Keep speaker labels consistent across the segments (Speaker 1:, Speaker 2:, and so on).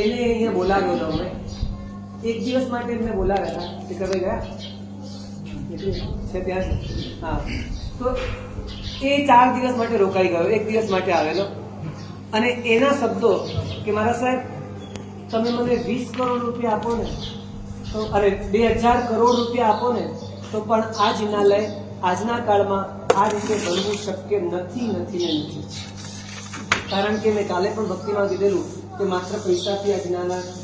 Speaker 1: એને અહીંયા બોલાવ્યો હતો અમે એક દિવસ માટે એમને બોલાવ્યા હતા કે કবে ગયા છે ત્યાં હા તો એ ચાર દિવસ માટે રોકાઈ ગયો એક દિવસ માટે આવેલો અને એના શબ્દો કે મારા સાહેબ, તમે મને વીસ કરોડ રૂપિયા આપો ને, તો અરે, બે હજાર કરોડ રૂપિયા આપો ને, તો પણ આ જિનાલય આજના કાળમાં આ રીતે બનવું શક્ય નથી નથી ને નથી. કારણ કે મેં કાલે પણ ભક્તિમાં કીધેલું કે માત્ર પૈસાથી આ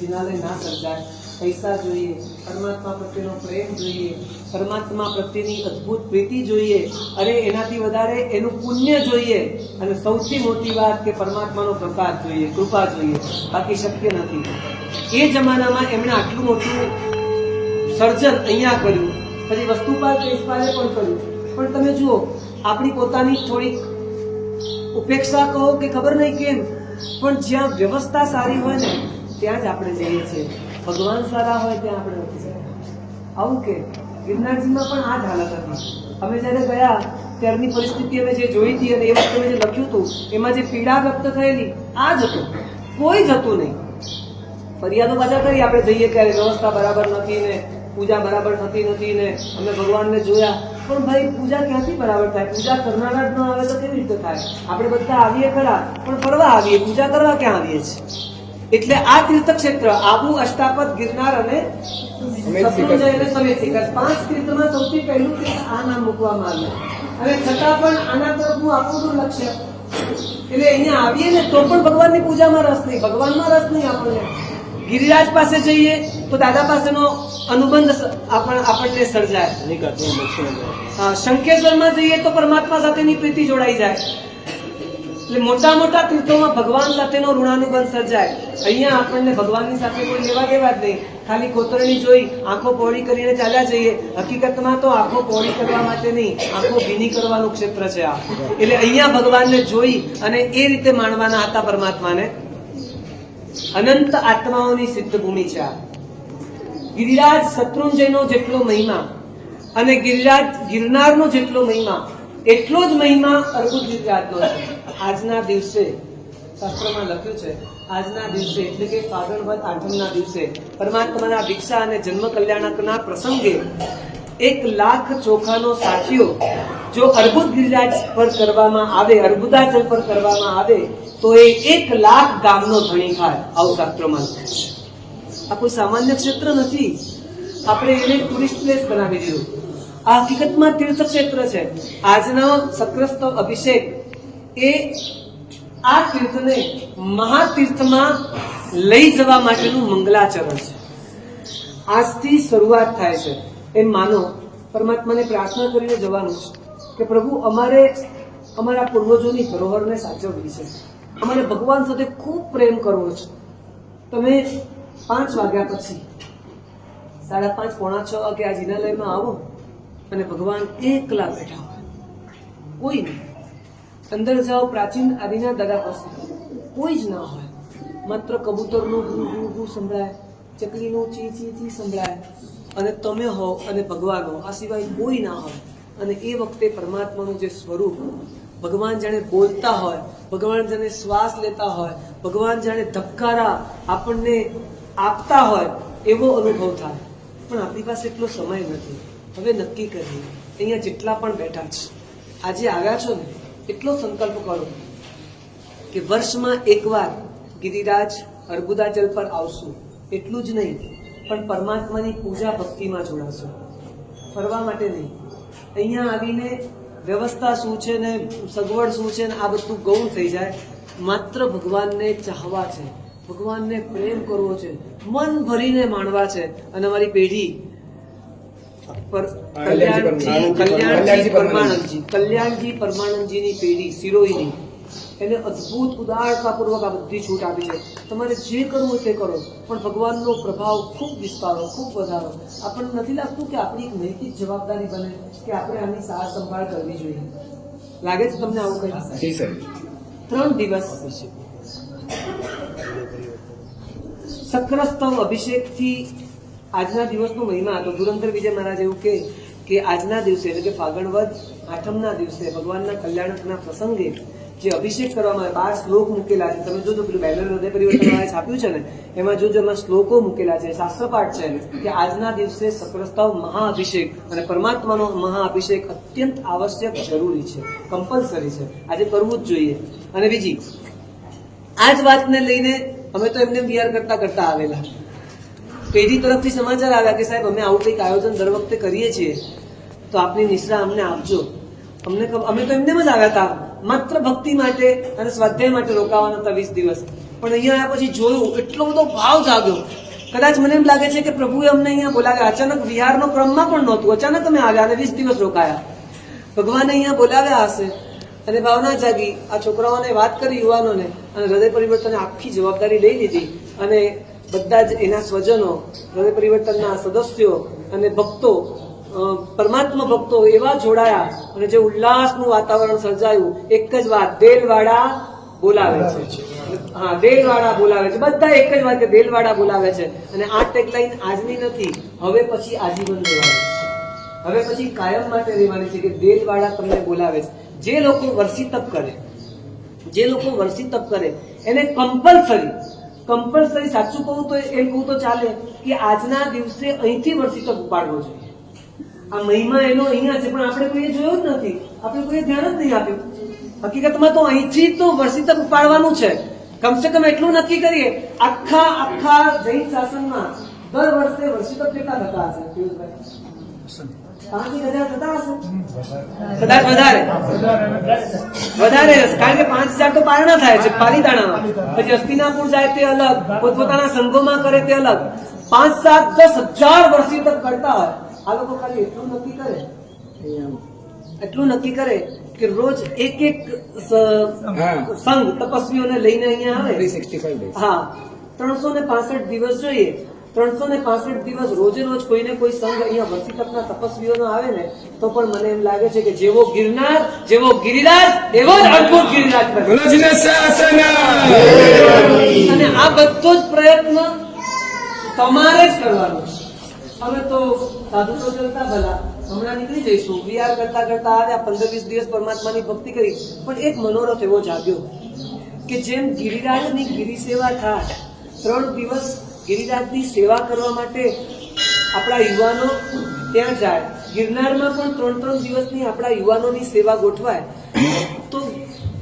Speaker 1: જિનાલય ના સર્જાય. પૈસા જોઈએ, પરમાત્મા પ્રત્યેનો પ્રેમ જોઈએ, પરમાત્મા પ્રત્યેની અદ્ભુત પ્રીતિ જોઈએ, અને એનાથી વધારે એનું પુણ્ય જોઈએ. અને સૌથી મોટી વાત કે પરમાત્માનો પ્રસાદ જોઈએ, કૃપા જોઈએ. બાકી શક્ય નથી. એ જમાનામાં એમણે આટલું મોટું સર્જન અહીંયા કર્યું. પછી વસ્તુપાલ દેશપાલે પણ કર્યું. પણ તમે જુઓ, આપણી પોતાની થોડીક ઉપેક્ષા કહો કે ખબર નહીં કેમ પણ જ્યાં વ્યવસ્થા સારી હોય ને, ત્યાં જ આપણે જઈએ છીએ. ભગવાન સારા હોય ત્યાં આપણે નથી જતા. આવું કે? ગિરનારજીમાં પણ આ જ હાલત હતી. અમે જ્યારે ગયા, ત્યારની પરિસ્થિતિ અમે જે જોઈ હતી અને એ વખતે જે લખ્યું હતું, એમાં જે પીડા વ્યક્ત થયેલી, આ જ હતું. કોઈ જ હતું નહીં. ફરિયાદો પાછા કરી આપણે જઈએ ત્યારે વ્યવસ્થા બરાબર નથી ને. પૂજા બરાબર થતી નથી ને અમે ભગવાનને જોયા. પણ ભાઈ પૂજા ક્યાંથી બરાબર થાય? પૂજા કરનારા જ ન આવે તો કેવી રીતે થાય? આપણે બધા આવીએ ખરા પણ ફરવા આવીએ. પૂજા કરવા ક્યાં આવીએ છીએ? એટલે આ તીર્થ ક્ષેત્ર આબુ અષ્ટાપદ ગિરનાર અને પાંચ તીર્થમાં સૌથી પહેલું તીર્થ આ નામ મૂકવામાં આવ્યું અને છતાં પણ આના તરફનું આપણું લક્ષ્ય એટલે અહીંયા આવીએ ને તો પણ ભગવાનની પૂજામાં રસ નહીં. ભગવાનમાં રસ નહીં આપણને. ગિરિરાજ પાસે જઈએ તો દાદા પાસેનો અનુબંધ આપણ- આપણને સર્જાય. હા, શંખેશ્વરમાં જઈએ તો પરમાત્મા સાથેની પ્રીતિ જોડાઈ જાય. એટલે મોટા મોટા તીર્થોમાં ભગવાન સાથેનો ઋણાનુબંધ સર્જાય. અહીંયા આપણને ભગવાનની સાથે કોઈ લેવા દેવા જ નહીં. ખાલી કોતરણી જોઈ આંખો પહોળી કરીને ચાલ્યા જઈએ. હકીકતમાં તો આંખો પહોળી કરવા માટે નહીં આંખો ભીની કરવાનું ક્ષેત્ર છે આ. એટલે અહીંયા ભગવાનને જોઈ અને એ રીતે માણવાના હતા પરમાત્માને. અનંત આત્માઓની સિદ્ધ ભૂમિ છે ગિરિરાજ શત્રુંજયનો જેટલો મહિમા અને ગિરિરાજ ગિરનારનો જેટલો મહિમા, એટલો જ મહિમા અર્બુદ ગિરિરાજનો છે. આજના દિવસે, શાસ્ત્રમાં લખ્યું છે, આજના દિવસે એટલે કે ફાગણ વદ આઠમના દિવસે, પરમાત્માના દીક્ષા અને જન્મ કલ્યાણકના પ્રસંગે એક લાખ ચોખાનો સાથીઓ, જો અર્બુદ ગિરિરાજ પર કરવામાં આવે, અર્બુદાચલ પર કરવામાં આવે તો એ એક લાખ ગામનો ધણી થાય આવું શાસ્ત્રોમાં છે. આ કોઈ સામાન્ય ક્ષેત્ર નથી. આપણે એને ટુરિસ્ટ પ્લેસ બનાવી દીધું. આ હકીકતમાં તીર્થ ક્ષેત્ર છે. આજનો સક્રસ્ત અભિષેક એ આ તીર્થને મહાતીર્થમાં લઈ જવા માટેનું મંગલાચરણ છે. આજથી શરૂઆત થાય છે. એમ માનો, પરમાત્માને પ્રાર્થના કરીને જવાનું છે કે પ્રભુ, અમારે અમારા પૂર્વજોની ધરોહરને સાચવવી છે. અમારે ભગવાન સાથે ખૂબ પ્રેમ કરવો છે. તમે પાંચ વાગ્યા પછી, સાડા પાંચ, પોણા છ વાગે આ જિનાલયમાં આવો અને ભગવાન એકલા બેઠા હોય. કોઈ નહીં. અંદર જાઓ, પ્રાચીન આદિના દાદા પાસે કોઈ જ ના હોય. માત્ર કબૂતરનું ગુ ગુ ગુ સંભળાય, ચકલીનું ચી ચી ચી સંભળાય. અને તમે હો અને ભગવાન હો. આ સિવાય કોઈ ના હોય. અને એ વખતે પરમાત્માનું જે સ્વરૂપ ભગવાન જાણે બોલતા હોય, ભગવાન જાણે શ્વાસ લેતા હોય, ભગવાન જાણે ધબકારા આપણને આપતા હોય, એવો અનુભવ થાય. પણ આપણી પાસે એટલો સમય નથી. હવે નક્કી કરીએ. અહીંયા જેટલા પણ બેઠા છે આજે આવ્યા છો ને, એટલો સંકલ્પ કરો કે વર્ષમાં એકવાર ગિરિરાજ અર્બુદાચલ પર આવશું. એટલું જ નહીં, પણ પરમાત્માની પૂજા ભક્તિમાં જોડાશું. ફરવા માટે નહીં. અહીંયા આવીને વ્યવસ્થા શું છે ને સગવડ શું છે ને આ બધું ગૌણ થઈ જાય. માત્ર ભગવાનને ચાહવા છે. ભગવાનને પ્રેમ કરવો છે. મન ભરીને માણવા છે. અને અમારી પેઢી કલ્યાણજી કલ્યાણજી પરમાનંદજી. કલ્યાણજી પરમાનંદજીની પેઢી સિરોહીની એને અદ્ભુત ઉદારતાપૂર્વક આ બધી છૂટ આપી છે. તમારે જે કરવું હોય તે કરો. પણ ભગવાનનો પ્રભાવ ખૂબ વિસ્તારો ખૂબ વધારો. આપણને નથી લાગતું કે આપણી એક નૈતિક જવાબદારી બને કે આપણે આની સાર સંભાળ કરવી જોઈએ? લાગે છે તમને આવું કંઈ? ત્રણ દિવસ. સક્રસ્તવ અભિષેકથી આજના દિવસનો મહિમા હતો. ધુરંધર વિજય મહારાજ એવું કે કે આજના દિવસે એટલે કે ફાગણ વધ આઠમના દિવસે ભગવાનના કલ્યાણકના પ્રસંગે જે અભિષેક કરવામાં આવે, બાર શ્લોક મૂકેલા છે. તમે જોજો પેલું બેનર હૃદય પરિવર્તન વાળા છાપ્યું છે ને, એમાં જોજો એમાં શ્લોકો મૂકેલા છે. શાસ્ત્રપાઠ છે કે આજના દિવસે સક્રસ્તાવ મહાઅભિષેક અને પરમાત્માનો મહાઅભિષેક અત્યંત આવશ્યક જરૂરી છે કમ્પલસરી છે. આજે કરવું જ જોઈએ. અને બીજી, આ જ વાતને લઈને અમે તો એમને વિહાર કરતા કરતા આવેલા. પેઢી તરફથી સમાચાર આવ્યા કે સાહેબ, અમે આવું કંઈક આયોજન દર વખતે કરીએ છીએ, તો આપની નિશ્રા અમને આપજો. અમને અમે તો એમને જ આવ્યા હતા. માત્ર ભક્તિ માટે અને સ્વાધ્યાય માટે રોકાવાના હતા વીસ દિવસ. પણ અહીંયા આવ્યા પછી જોયું, એટલો બધો ભાવ જાગ્યો. કદાચ મને એમ લાગે છે કે પ્રભુએ અમને અહીંયા બોલાવ્યા. અચાનક વિહારનો ક્રમમાં પણ નહોતું. અચાનક અમે આવ્યા અને વીસ દિવસ રોકાયા. ભગવાને અહીંયા બોલાવ્યા હશે. અને ભાવના જાગી. આ છોકરાઓને વાત કરી, યુવાનોને. અને હૃદય પરિવર્તને આખી જવાબદારી લઈ લીધી. અને બધા જ એના સ્વજનો, હૃદય પરિવર્તનના સદસ્યો અને ભક્તો પરમાત્મા ભક્તો એવા જોડાયા અને જે ઉલ્લાસનું વાતાવરણ સર્જાયું એક જ વાત દેલવાડા બોલાવે છે. હા દેલવાડા બોલાવે છે. બધા એક જ વાત કે દેલવાડા બોલાવે છે. અને આ ટેગલાઈન આજની નથી હવે પછી આજીવન રહેવાની છે. હવે પછી કાયમ માટે રહેવાની છે કે દેલવાડા તમને બોલાવે છે. જે લોકો વર્ષી તપ કરે જે લોકો વર્ષી તપ કરે એને કમ્પલસરી કમ્પલસરી સાચું કહું તો એમ કહું તો ચાલે કે આજના દિવસે અહીંથી વર્ષી તપ ઉપાડવો જોઈએ. આ મહિમા એનો અહીંયા છે, પણ આપણે કોઈએ જોયો જ નથી. આપણે કોઈએ ધ્યાન જ નહીં આપ્યું. હકીકતમાં તો અહીંથી તો વર્ષી તક ઉપાડવાનું છે. કમસે કમ એટલું નક્કી કરીએ. આખા આખા જૈન શાસનમાં દર વર્ષે વર્ષી તક કેટલા થતા હશે વધારે વધારે કારણ કે પાંચ હજાર તો પારણા થાય છે, પાલીતાણામાં. પછી અસ્તિનાપુર જાય તે અલગ, પોતપોતાના સંઘોમાં કરે તે અલગ. પાંચ સાત દસ હજાર વર્ષી તક કરતા હોય. આ લોકો ખાલી એટલું નક્કી કરે એટલું નક્કી કરે કે રોજ એક એક સંઘ તપસ્વીઓને લઈને અહીંયા આવે.
Speaker 2: 365 days.
Speaker 1: હા. ત્રણસો ને પાસઠ દિવસ જોઈએ. ત્રણસો ને પાસઠ દિવસ રોજે રોજ કોઈને કોઈ સંઘ અહીંયા વસીકતના તપસ્વીઓનો આવે ને તો પણ મને એમ લાગે છે કે જેવો ગિરનાર જેવો ગિરિરાજ એવો જ અદભુત ગિરિરાજ અને આ બધો જ પ્રયત્ન તમારે જ કરવાનો છે. અમે તો સાધુ તો ચલતા ભલા. હમણાં નીકળી જઈશું. વિહાર કરતા કરતા આવ્યા પંદર વીસ દિવસ પરમાત્માની ભક્તિ કરી. પણ એક મનોરથ એવો જાગ્યો કે જેમ ગિરિરાજની ગિરી સેવા થાય, ત્રણ દિવસ ગિરિરાજની સેવા કરવા માટે આપણા યુવાનો ત્યાં જાય. ગિરનારમાં પણ ત્રણ ત્રણ દિવસની આપણા યુવાનોની સેવા ગોઠવાય. તો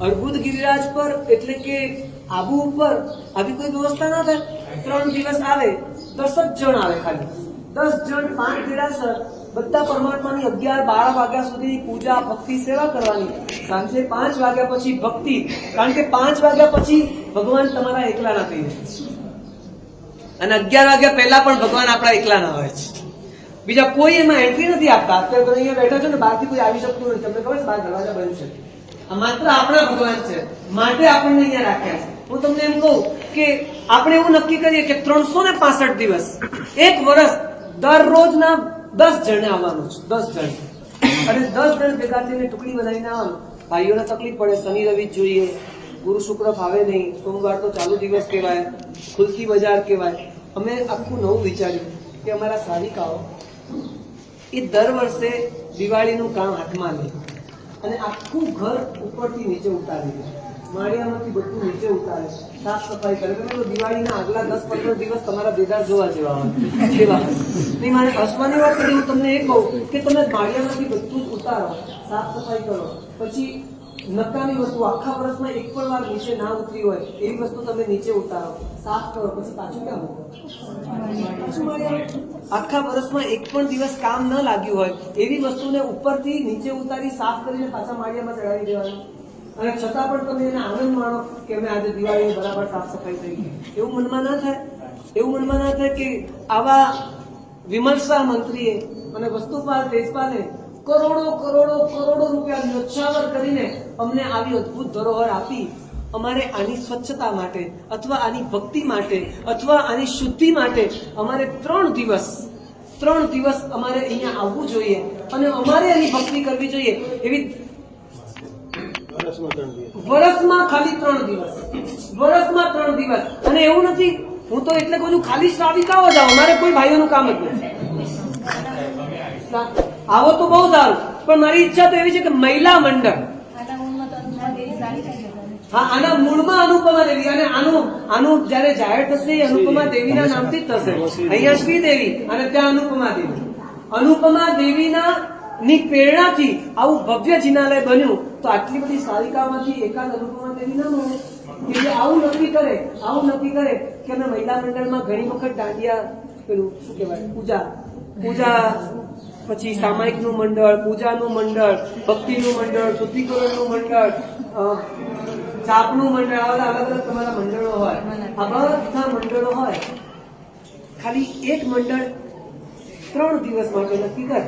Speaker 1: અર્બુદ ગિરિરાજ પર એટલે કે આબુ ઉપર આવી કોઈ વ્યવસ્થા ના થાય? ત્રણ દિવસ આવે દસ જ જણ આવે ખાલી. દસ જણ પાંચ દેરાસર બધા પરમાત્માની અગિયાર બાર વાગ્યા સુધી પૂજા, ભક્તિ, સેવા કરવાની. સાંજે પાંચ વાગ્યા પછી ભક્તિ. કારણ કે પાંચ વાગ્યા પછી ભગવાન તમારા એકલાના થઈ જાય. અને અગિયાર વાગ્યા પહેલા પણ ભગવાન આપણા એકલાના હોય છે. બીજા કોઈ એમાં એન્ટ્રી નથી આપતા. અત્યારે તમે અહીંયા બેઠા છો ને, બહારથી કોઈ આવી શકતું નથી. તમને ખબર છે, બહાર દરવાજા બંધ છે. માત્ર આપણા ભગવાન છે. માટે આપણને અહીંયા રાખ્યા છે. હું તમને એમ કહું કે આપણે એવું નક્કી કરીએ કે ત્રણસો ને પાસઠ દિવસ, એક વર્ષ દરરોજના દસ જણે આવવાનું છે, દસ જણ. અને દસ જણ ભેગા થઈને ટુકડી બનાવીને આવવાનું. ભાઈઓને તકલીફ પડે, શનિ રવિ જોઈએ. ગુરુ શુક્ર ફાવે નહીં. સોમવાર તો ચાલુ દિવસ કહેવાય. ખુલકી બજાર કહેવાય. અમે આખું નવું વિચાર્યું કે અમારા સાધિકાઓ એ દર વર્ષે દિવાળીનું કામ હાથમાં લે. અને આખું ઘર ઉપરથી નીચે ઉતારી દે માળિયામાંથી બધું નીચે ઉતારે સાફ સફાઈ કરે. તો દિવાળીના આગલા દસ પંદર દિવસ તમારા દેદાર જોવા જેવા એવા. નહીં, મારે હસવાની વાત કરી હું તમને એ કહું કે તમે માળિયામાંથી બધું ઉતારો, સાફ સફાઈ કરો. પછી નકામી વસ્તુ, આખા વર્ષમાં એક પણ વાર નીચે ના ઉતરી હોય, એવી વસ્તુ તમે નીચે ઉતારો. સાફ કરો, પછી પાછું ક્યાં મૂકો? આખા વર્ષમાં એક પણ દિવસ કામ ન લાગ્યું હોય, એવી વસ્તુને ઉપરથી નીચે ઉતારી સાફ કરીને પાછા માળિયામાં ચડાવી દેવાનું. અને છતાં પણ તમે એને આનંદ માણો કે અમે આજે દિવાળી બરાબર સાફ સફાઈ કરી એવું મનમાં ના થાય. એવું મનમાં ના થાય કે આવા વિમલ શાહ મંત્રીએ અને વસ્તુપાલ દેશપાલે કરોડો કરોડો કરોડો રૂપિયા ન્યોછાવર કરીને અમને આવી અદ્ભુત ધરોહર આપી અમારે આની સ્વચ્છતા માટે અથવા આની ભક્તિ માટે અથવા આની શુદ્ધિ માટે અમારે ત્રણ દિવસ ત્રણ દિવસ અમારે અહીંયા આવવું જોઈએ અને અમારે આની ભક્તિ કરવી જોઈએ એવી વર્ષમાં ખાલી ત્રણ દિવસ વર્ષમાં ત્રણ દિવસ. અને એવું નથી હું તો એટલે કહું છું ખાલી શ્રાવિકાઓ જાઓ મારે કોઈ ભાઈઓનું કામ જ નથી. આવો તો બહુ સારું પણ મારી ઈચ્છા તો એવી છે કે મહિલા મંડળ. હા આના મૂળમાં અનુપમા દેવી અને આનું આનું જયારે જાહેર થશે અનુપમા દેવીના નામથી જ થશે. અહીંયા શ્રી દેવી અને ત્યાં અનુપમા દેવી. અનુપમા દેવીના ની પ્રેરણાથી આવું ભવ્ય જિનાલય બન્યું તો આટલી બધી સારિકામાંથી એકાદ અનુપમા દેવી ના મળે. કે આવું નક્કી કરે, આવું નક્કી કરે કે અમે મહિલા મંડળમાં ઘણી વખત દાંડિયા, પેલું શું કહેવાય, પૂજા પૂજા પછી સામાયિકનું મંડળ, પૂજાનું મંડળ, ભક્તિનું મંડળ, શુદ્ધિકરણનું મંડળ ચાપનું મંડળ આવા અલગ અલગ તમારા મંડળો હોય. આ બધા મંડળો હોય, ખાલી એક મંડળ ત્રણ દિવસ માટે નક્કી કરે.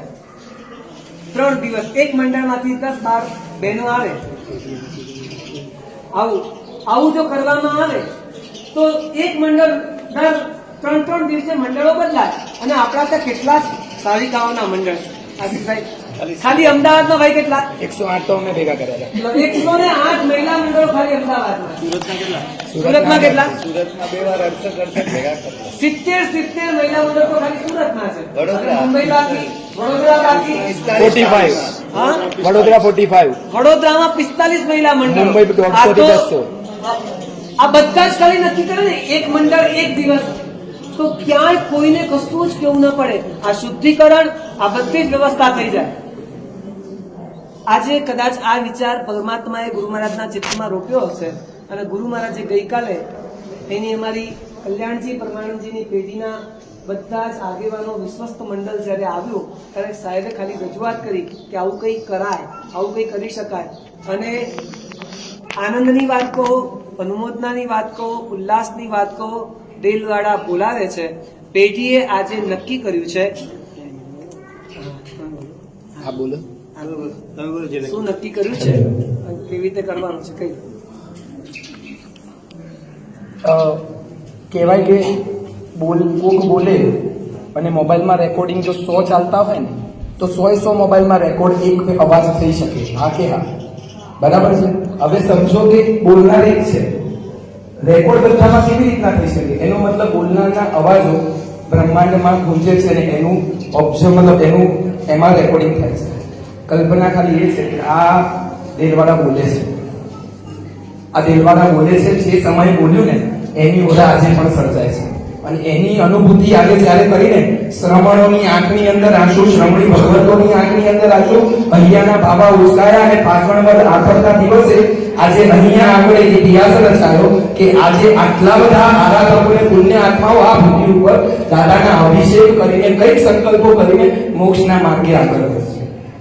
Speaker 1: ત્રણ દિવસ. એક મંડળમાંથી દસ બાર બહેનો આવે. આવું. આવું જો કરવામાં આવે તો એક મંડળ દર ત્રણ ત્રણ દિવસે મંડળો બદલાય. અને આપણા ત્યાં કેટલા સારિકાઓના મંડળ આશીષભાઈ ખાલી અમદાવાદમાં ભાઈ કેટલા?
Speaker 2: એકસો આઠ તો અમે ભેગા કર્યા
Speaker 1: એકસો ને આઠ મહિલા મંડળો ખાલી અમદાવાદમાં. સુરતમાં કેટલા?
Speaker 2: સુરતમાં બે વાર અડસઠ અડસઠ ભેગા કર્યા.
Speaker 1: સિત્તેર સિત્તેર મહિલા મંડળ તો ખાલી સુરતમાં છે.
Speaker 2: વડોદરા.
Speaker 1: મુંબઈ બાકી વડોદરા બાકી.
Speaker 2: Forty
Speaker 1: five
Speaker 2: Vadodara forty five
Speaker 1: વડોદરામાં પિસ્તાલીસ મહિલા મંડળ.
Speaker 2: મુંબઈ દોઢસો થી બસો.
Speaker 1: આ બધા જ ખાલી નક્કી કરે ને, એક મંડળ, એક દિવસ. તો ક્યાંય કોઈને કશું જ કેવું ન પડે. આ શુદ્ધિકરણ, આ બધી જ વ્યવસ્થા થઈ જાય. આજે કદાચ આ વિચાર પરમાત્માએ ગુરુ મહારાજના ચિત્રમાં રોપ્યો હશે. અને ગુરુ મહારાજે ગઈકાલે એની અમારી કલ્યાણજી, પરમાનંદજીની પેઢીના બધા જ આગેવાનો વિશ્વસ્ત મંડળ જ્યારે આવ્યું, ત્યારે સાહેબે ખાલી રજૂઆત કરી કે આવું કંઈ કરાય, આવું કંઈ કરી શકાય. અને આનંદની વાત કહો અનુમોદનાની વાત કહો ઉલ્લાસની વાત કહો દિલવાળા બોલાવે છે પેઢીએ આજે નક્કી કર્યું છે.
Speaker 2: હા બોલો.
Speaker 1: શું નક્કી કર્યું છે? કેવી રીતે કરવાનું છે કઈ?
Speaker 3: કહેવાય કે બોલ કોક બોલે અને મોબાઈલમાં રેકોર્ડિંગ જો સો ચાલતા હોય ને તો સો સો મોબાઈલમાં રેકોર્ડ એક અવાજ થઈ શકે. હા કે હા? બરાબર છે? હવે સમજો કે બોલનાર એક છે. રેકોર્ડ પ્રથામાં કેવી રીતના થઈ શકે? એનો મતલબ બોલનારના અવાજો બ્રહ્માંડમાં ગુંજે છે અને એનું ઓબ્ઝર્વ મતલબ એનું, એમાં રેકોર્ડિંગ થાય છે. કલ્પના ખાલી એ છે કે આ દેલવાડા બોલે છે. આ દેલવાડા બોલે છે જે સમયે બોલ્યું ને, એની ઓલા આજે પણ સર્જાય છે. અને એની અનુભૂતિ આજે જ્યારે કરીને શ્રમણોની આંખની અંદર આંસુ, શ્રમણી ભગવતોની આંખની અંદર આંસુ, અહીંયાના બાબા ઉસકાયા અને પાછળ પર આફરના દિવસે આજે અહીંયા આગળ એક ઇતિહાસ રચાયો કે આજે આટલા બધા આરાધકોને પુણ્ય આત્માઓ આ ભૂમિ ઉપર દાદાના અભિષેક કરીને, કંઈક સંકલ્પો કરીને મોક્ષના માર્ગે આગળ વધશે.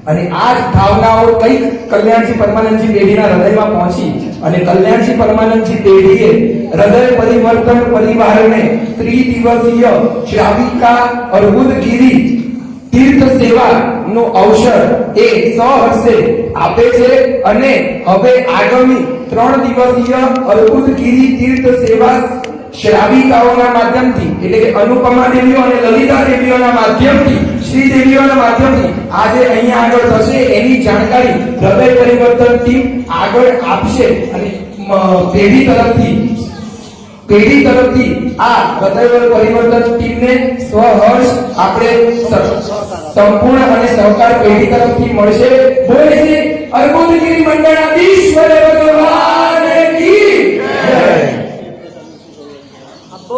Speaker 3: અને આ ભાવનાઓ કંઈક કલ્યાણજી પરમાનંદજી પેઢીના હૃદયમાં પહોંચી અને કલ્યાણજી પરમાનંદજી પેઢીએ હૃદય પરિવર્તન પરિવારને ત્રિદિવસીય શ્રાવિકા અર્બુદગીરી તીર્થ સેવા નો અવસર એ સહર્ષે આપે છે અને હવે આગામી ત્રણ દિવસીય અર્બુદગીરી તીર્થ સેવા શ્રાવિકાઓના માધ્યમથી, એટલે કે અનુપમા દેવીઓ અને લલિતા દેવીઓના માધ્યમથી, શ્રી દેવીઓના માધ્યમથી આજે અહીંયા આગળ થશે. એની જાણકારી હૃદય પરિવર્તન ટીમ આગળ આપશે અને પેઢી તરફથી પેઢી તરફથી આ હૃદય પરિવર્તન ટીમને સ્વહર્ષ આપણે સંપૂર્ણ અને સહકાર પેઢી તરફથી મળશે. બોલે છે, અર્બુદગીરી મંડળના ઈશ્વર ભગવાન કી જય
Speaker 1: આ બહુ